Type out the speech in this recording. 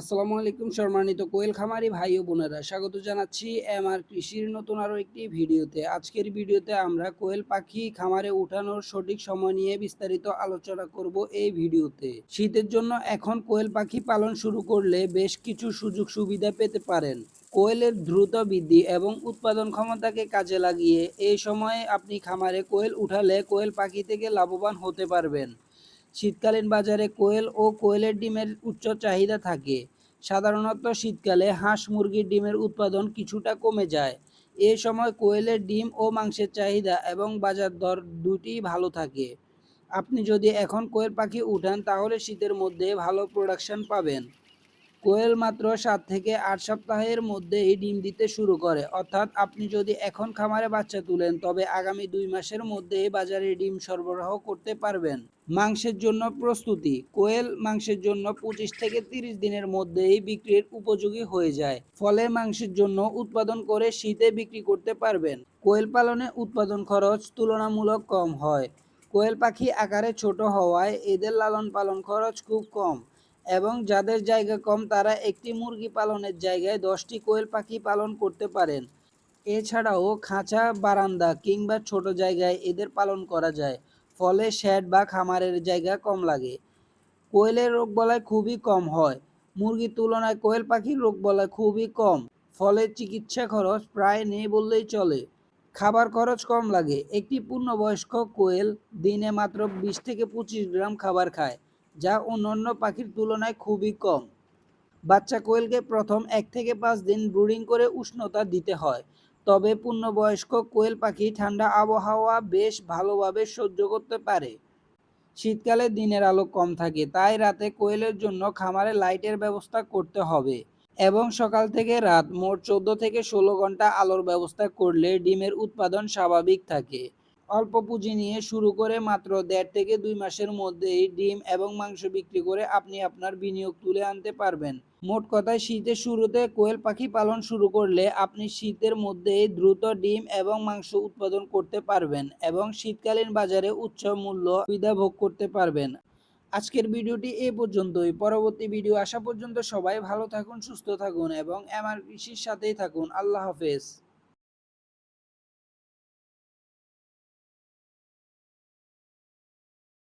আসসালামু আলাইকুম সম্মানিত কোয়েল খামারি ভাই ও বোনেরা, স্বাগত জানাচ্ছি এমআর কৃষির নতুন আরও একটি ভিডিওতে। আজকের ভিডিওতে আমরা কোয়েল পাখি খামারে উঠানোর সঠিক সময় নিয়ে বিস্তারিত আলোচনা করব এই ভিডিওতে। শীতের জন্য এখন কোয়েল পাখি পালন শুরু করলে বেশ কিছু সুযোগ সুবিধা পেতে পারেন। কোয়েলের দ্রুত বৃদ্ধি এবং উৎপাদন ক্ষমতাকে কাজে লাগিয়ে এই সময়ে আপনি খামারে কোয়েল উঠালে কোয়েল পাখি থেকে লাভবান হতে পারবেন। শীতকালীন বাজারে কোয়েল ও কোয়েলের ডিমের উচ্চ চাহিদা থাকে। সাধারণত শীতকালে হাঁস মুরগির ডিমের উৎপাদন কিছুটা কমে যায়। এ সময় কোয়েলের ডিম ও মাংসের চাহিদা এবং বাজার দর দুটি ভালো থাকে। আপনি যদি এখন কোয়েল পাখি উঠান, তাহলে শীতের মধ্যে ভালো প্রোডাকশন পাবেন। কোয়েল মাত্র সাত থেকে আট সপ্তাহের মধ্যেই ডিম দিতে শুরু করে। অর্থাৎ আপনি যদি এখন খামারে বাচ্চা তুলেন, তবে আগামী দুই মাসের মধ্যেই বাজারে ডিম সরবরাহ করতে পারবেন। মাংসের জন্য প্রস্তুতি। কোয়েল মাংসের জন্য পঁচিশ থেকে তিরিশ দিনের মধ্যেই বিক্রির উপযোগী হয়ে যায়। ফলে মাংসের জন্য উৎপাদন করে শীতে বিক্রি করতে পারবেন। কোয়েল পালনে উৎপাদন খরচ তুলনামূলক কম হয়। কোয়েল পাখি আকারে ছোট হওয়ায় এদের লালন পালন খরচ খুব কম। এবং যাদের জায়গা কম, তারা একটি মুরগি পালনের জায়গায় দশটি কোয়েল পাখি পালন করতে পারেন। এছাড়াও খাঁচা, বারান্দা কিংবা ছোট জায়গায় এদের পালন করা যায়, ফলে শেড বা খামারের জায়গা কম লাগে। কোয়েলের রোগবালাই খুবই কম হয়। মুরগির তুলনায় কোয়েল পাখির রোগবালাই খুবই কম, ফলে চিকিৎসা খরচ প্রায় নেই বললেই চলে। খাবার খরচ কম লাগে। একটি পূর্ণবয়স্ক কোয়েল দিনে মাত্র বিশ থেকে পঁচিশ গ্রাম খাবার খায়। যা অন্যান্য পাখির তুলনায় খুবই কম। বাচ্চা কোয়েলকে প্রথম এক থেকে পাঁচ দিন ব্রুডিং করে উষ্ণতা দিতে হয়, তবে পূর্ণবয়স্ক কোয়েল পাখি ঠান্ডা আবহাওয়া বেশ ভালোভাবে সহ্য করতে পারে। শীতকালে দিনের আলো কম থাকে, তাই রাতে কোয়েলের জন্য খামারে লাইটের ব্যবস্থা করতে হবে এবং সকাল থেকে রাত মোট চোদ্দ থেকে ষোলো ঘণ্টা আলোর ব্যবস্থা করলে ডিমের উৎপাদন স্বাভাবিক থাকে। অল্প পুঁজি নিয়ে শুরু করে মাত্র দেড় থেকে দুই মাসের মধ্যেই ডিম এবং মাংস বিক্রি করে আপনি আপনার বিনিয়োগ তুলে আনতে পারবেন। মোট কথায়, শীতের শুরুতে কোয়েল পাখি পালন শুরু করলে আপনি শীতের মধ্যেই দ্রুত ডিম এবং মাংস উৎপাদন করতে পারবেন এবং শীতকালীন বাজারে উচ্চ মূল্য সুবিধা ভোগ করতে পারবেন। আজকের ভিডিওটি এ পর্যন্তই। পরবর্তী ভিডিও আসা পর্যন্ত সবাই ভালো থাকুন, সুস্থ থাকুন এবং এমআর কৃষির সাথেই থাকুন। আল্লাহ হাফেজ।